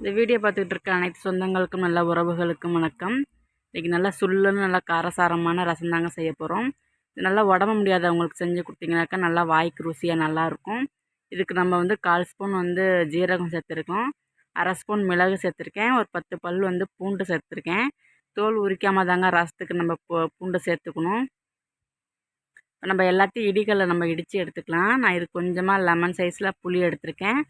இந்த வீடியோ பார்த்துக்கிட்டு இருக்க அனைத்து சொந்தங்களுக்கும் நல்ல உறவுகளுக்கும் வணக்கம். இன்றைக்கி நல்லா சுள்ளுன்னு நல்லா காரசாரமான ரசம் தாங்க செய்ய போகிறோம் இது நல்லா உடம்பு முடியாதவங்களுக்கு செஞ்சு கொடுத்தீங்கனாக்கா நல்லா வாய்க்கு ருசியாக நல்லாயிருக்கும் இதுக்கு நம்ம வந்து கால் ஸ்பூன் வந்து ஜீரகம் சேர்த்துருக்கோம். அரை ஸ்பூன் மிளகு சேர்த்துருக்கேன். ஒரு பத்து பல் வந்து பூண்டு சேர்த்துருக்கேன். தோல் உரிக்காமல் தாங்க ரசத்துக்கு நம்ம பூண்டு சேர்த்துக்கணும். இப்போ நம்ம எல்லாத்தையும் இடிகளை நம்ம இடித்து எடுத்துக்கலாம். நான் இது கொஞ்சமாக லெமன் சைஸில் புளி எடுத்திருக்கேன்.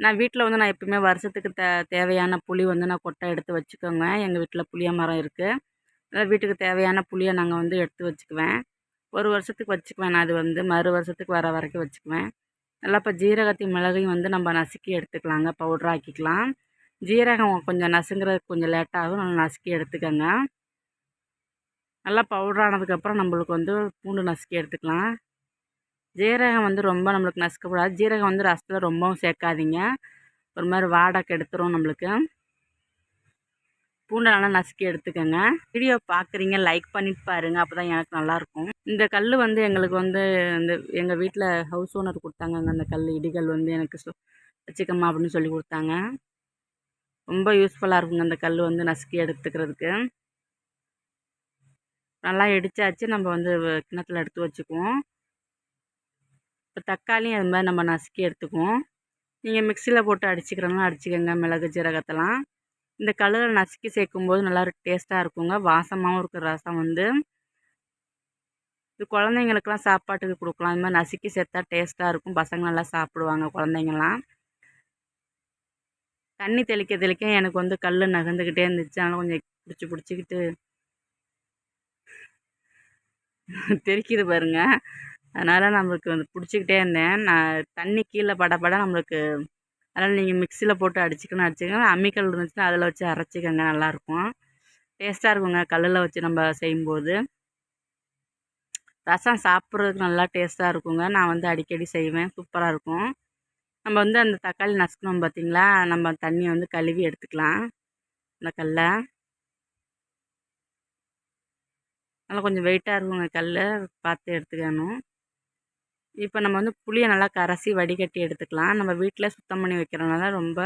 நான் வீட்டில் வந்து நான் எப்பவுமே வருஷத்துக்கு தே தேவையான புளி வந்து நான் கொட்டை எடுத்து வச்சுக்கோங்க. எங்கள் வீட்டில் புளிய மரம் இருக்குது வீட்டுக்கு தேவையான புளியை நாங்கள் வந்து எடுத்து வச்சுக்குவேன். ஒரு வருஷத்துக்கு வச்சுக்குவேன் நான் அது வந்து. மறு வருஷத்துக்கு வர வரைக்கும் வச்சுக்குவேன். நல்லா இப்போ ஜீரகத்தையும் மிளகையும் வந்து நம்ம நசுக்கி எடுத்துக்கலாங்க. பவுடர் ஆக்கிக்கலாம். ஜீரகம் கொஞ்சம் நசுங்கிறதுக்கு கொஞ்சம் லேட்டாகும் நல்லா நசுக்கி எடுத்துக்கோங்க. நல்லா பவுடர் ஆனதுக்கப்புறம் நம்மளுக்கு வந்து பூண்டு நசுக்கி எடுத்துக்கலாம். ஜீரகம் வந்து ரொம்ப நம்மளுக்கு நசுக்கக்கூடாது. ஜீரகம் வந்து ரசத்தில் ரொம்பவும் சேர்க்காதீங்க. ஒரு மாதிரி வாடை கெடுத்துரும் நம்மளுக்கு. பூண்டை நல்லா நசுக்கி எடுத்துக்கோங்க. வீடியோ பார்க்குறீங்க லைக் பண்ணிட்டு பாருங்கள் அப்போ தான் எனக்கு நல்லாயிருக்கும் இந்த கல் வந்து எங்களுக்கு வந்து இந்த எங்கள் வீட்டில் ஹவுஸ் ஓனர் கொடுத்தாங்க அந்த கல் இடிகள் வந்து எனக்கு வச்சுக்கம்மா அப்படின்னு சொல்லி கொடுத்தாங்க. ரொம்ப யூஸ்ஃபுல்லாக இருக்குங்க அந்த கல் வந்து நசுக்கி எடுத்துக்கிறதுக்கு. நல்லா இடித்தாச்சு நம்ம வந்து கிணத்துல எடுத்து வச்சுக்குவோம். இப்போ தக்காளியும் அது மாதிரி நம்ம நசுக்கி எடுத்துக்குவோம். நீங்கள் மிக்சியில் போட்டு அடிச்சுக்கிறனாலும் அடிச்சுக்கோங்க மிளகு ஜீரகத்தெல்லாம். இந்த கல்லில் நசுக்கி சேர்க்கும்போது நல்லா டேஸ்ட்டாக இருக்குங்க. வாசமாகவும் இருக்கிற ரசம் வந்து. இது குழந்தைங்களுக்கெல்லாம் சாப்பாட்டுக்கு கொடுக்கலாம். இது மாதிரி நசுக்கி சேர்த்தா டேஸ்ட்டாக இருக்கும். பசங்க நல்லா சாப்பிடுவாங்க குழந்தைங்கள்லாம் தண்ணி தெளிக்க தெளிக்க எனக்கு வந்து கல் நகர்ந்துக்கிட்டே இருந்துச்சு. அதனால் கொஞ்சம் பிடிச்சி பிடிச்சிக்கிட்டு. தெரிக்குது பாருங்கள் அதனால் நம்மளுக்கு வந்து பிடிச்சிக்கிட்டே இருந்தேன். நான் தண்ணி கீழே படப்பட நம்மளுக்கு அதனால் நீங்கள் மிக்சியில் போட்டு அடிச்சுக்கணும் அடிச்சுக்கோங்க. அம்மிக்கல் இருந்துச்சுன்னா அதில் வச்சு அரைச்சிக்கோங்க நல்லாயிருக்கும் டேஸ்ட்டாக இருக்குங்க கல்லில் வச்சு நம்ம செய்யும்போது. ரசம் சாப்பிட்றதுக்கு நல்லா டேஸ்ட்டாக இருக்குங்க. நான் வந்து அடிக்கடி செய்வேன் சூப்பராக இருக்கும். நம்ம வந்து அந்த தக்காளி நசுக்கணும் பார்த்திங்களா நம்ம தண்ணியை வந்து கழுவி எடுத்துக்கலாம். அந்த கல்லை. நல்லா கொஞ்சம் வெயிட்டாக இருக்குங்க கல் பார்த்து எடுத்துக்கணும். இப்போ நம்ம வந்து புளியை நல்லா கரைசி வடிகட்டி எடுத்துக்கலாம். நம்ம வீட்டில் சுத்தம் பண்ணி வைக்கிறனால ரொம்ப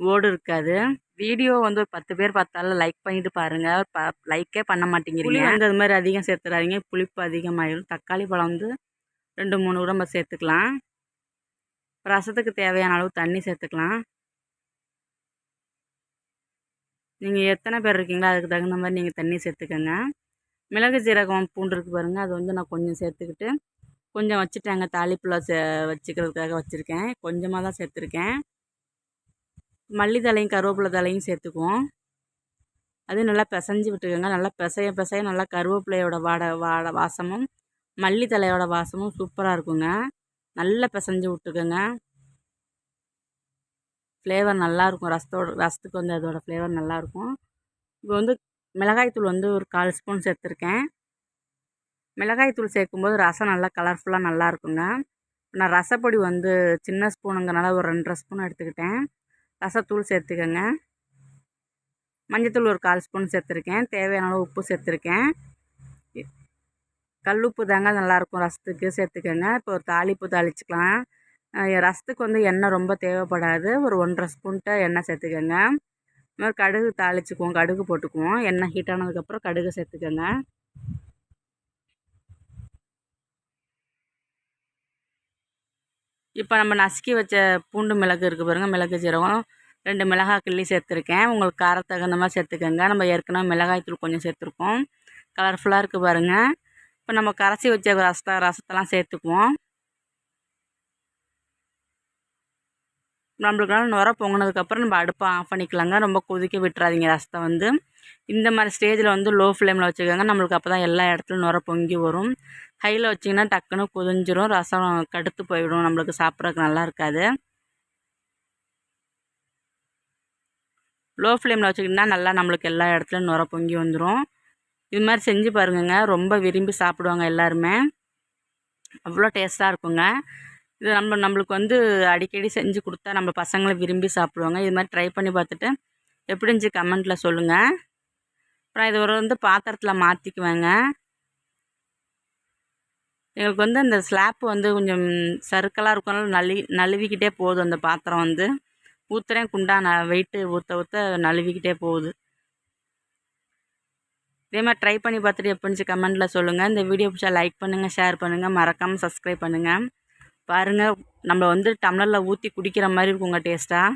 ஓடு இருக்காது. வீடியோ வந்து ஒரு பத்து பேர் பார்த்தாலும் லைக் பண்ணிட்டு பாருங்கள் ப லைக்கே பண்ண மாட்டேங்கிறீங்க. வந்து அது மாதிரி அதிகம் சேர்த்துடாதீங்க புளிப்பு அதிகமாகிடும் தக்காளி பழம் வந்து ரெண்டு மூணு கூட நம்ம சேர்த்துக்கலாம். ரசத்துக்கு தேவையான அளவு தண்ணி சேர்த்துக்கலாம். நீங்கள் எத்தனை பேர் இருக்கீங்களோ அதுக்கு தகுந்த மாதிரி நீங்கள் தண்ணி சேர்த்துக்கோங்க. மிளகு ஜீரகம் பூண்டு இருக்குது பாருங்கள் அது வந்து நான் கொஞ்சம் சேர்த்துக்கிட்டு கொஞ்சம் வச்சுட்டேங்க. தாளிப்பில் சே வச்சுக்கிறதுக்காக வச்சுருக்கேன். கொஞ்சமாக தான் சேர்த்துருக்கேன். மல்லி தலையும் கருவேப்பிலை தலையும் சேர்த்துக்குவோம். அது நல்லா பிசைஞ்சு விட்டுக்கோங்க. நல்லா பிசைய பிசைய நல்லா கருவேப்பிலையோட வாடை வாடை வாசமும் மல்லி தலையோட வாசமும் சூப்பராக இருக்குங்க. நல்லா பிசைஞ்சு விட்டுக்கோங்க. ஃப்ளேவர் நல்லாயிருக்கும் ரசத்தோட ரசத்துக்கு வந்து அதோடய ஃப்ளேவர் நல்லாயிருக்கும் இப்போ வந்து மிளகாய்த்தூள் வந்து ஒரு கால் ஸ்பூன் சேர்த்துருக்கேன். மிளகாய் தூள் சேர்க்கும்போது ரசம் நல்லா கலர்ஃபுல்லாக நல்லா இருக்குங்க நான் ரசப்பொடி வந்து சின்ன ஸ்பூனுங்கிறனால ஒரு ரெண்டரை ஸ்பூன் எடுத்துக்கிட்டேன். ரசத்தூள் சேர்த்துக்கோங்க. மஞ்சத்தூள் ஒரு கால் ஸ்பூன் சேர்த்துருக்கேன். தேவையான அளவு உப்பு சேர்த்துருக்கேன். கல் உப்பு தாங்க நல்லாயிருக்கும் ரசத்துக்கு சேர்த்துக்கோங்க. இப்போ ஒரு தாளிப்பு தாளிச்சிக்கலாம். ரசத்துக்கு வந்து எண்ணெய் ரொம்ப தேவைப்படாது. ஒரு ஒன்றரை ஸ்பூன்ட்டு எண்ணெய் சேர்த்துக்கோங்க. இந்த மாதிரி கடுகு தாளிச்சுக்குவோம். கடுகு போட்டுக்குவோம். எண்ணெய் ஹீட் ஆனதுக்கப்புறம் கடுகு சேர்த்துக்கோங்க. இப்போ நம்ம நசுக்கி வச்ச பூண்டு மிளகு இருக்குது பாருங்கள் மிளகு சீரகம். ரெண்டு மிளகாய் கிள்ளி சேர்த்துருக்கேன். உங்களுக்கு காரத்துக்கு தகுந்த மாதிரி சேர்த்துக்கோங்க. நம்ம ஏற்கனவே மிளகாய் தூள் கொஞ்சம் சேர்த்துருக்கோம். கலர்ஃபுல்லாக இருக்குது பாருங்கள் இப்போ நம்ம கரைச்சி வச்ச ரசத்தை ரசத்தெல்லாம் சேர்த்துக்குவோம். நம்மளுக்கு நுர பொங்கினதுக்கப்புறம் நம்ம அடுப்பை ஆஃப் பண்ணிக்கலாங்க. ரொம்ப கொதிக்க விட்டுறாதீங்க ரசத்தை வந்து. இந்த மாதிரி ஸ்டேஜில் வந்து லோ ஃப்ளேமில் வச்சுக்கோங்க. நம்மளுக்கு அப்போ தான் எல்லா இடத்துலையும் நுர பொங்கி வரும். ஹையில் வச்சிங்கன்னா டக்குன்னு குதிஞ்சிரும். ரசம் கடுத்து போயிடும். நம்மளுக்கு சாப்பிட்றதுக்கு நல்லா இருக்காது. லோ ஃப்ளேமில் வச்சுக்கிட்டா நல்லா நம்மளுக்கு எல்லா இடத்துலையும் நுர பொங்கி வந்துடும் இது மாதிரி செஞ்சு பாருங்கங்க. ரொம்ப விரும்பி சாப்பிடுவாங்க எல்லாருமே. அவ்வளோ டேஸ்ட்டாக இருக்குங்க. இது நம்ம நம்மளுக்கு வந்து அடிக்கடி செஞ்சு கொடுத்தா நம்ம பசங்களை விரும்பி சாப்பிடுவாங்க. இது மாதிரி ட்ரை பண்ணி பார்த்துட்டு எப்படி இருந்துச்சு கமெண்ட்டில் சொல்லுங்கள் அப்புறம் இது ஒரு வந்து பாத்திரத்தில் மாற்றிக்குவேங்க எங்களுக்கு வந்து அந்த ஸ்லாப் வந்து கொஞ்சம் சறுக்கலாக இருக்கனால நழுவி நழுவிக்கிட்டே போகுது அந்த பாத்திரம் வந்து. ஊற்றுறேன் குண்டா நான் வெயிட்டு ஊற்ற ஊற்ற நழுவிக்கிட்டே போகுது. இதே மாதிரி ட்ரை பண்ணி பார்த்துட்டு எப்படிச்சு கமெண்ட்டில் சொல்லுங்கள் இந்த வீடியோ பிடிச்சா லைக் பண்ணுங்கள் ஷேர் பண்ணுங்கள் மறக்காமல் சப்ஸ்கிரைப் பண்ணுங்கள் பாருங்கள் நம்ம வந்து டம்ளரில் ஊற்றி குடிக்கிற மாதிரி இருக்குங்க டேஸ்ட்டாக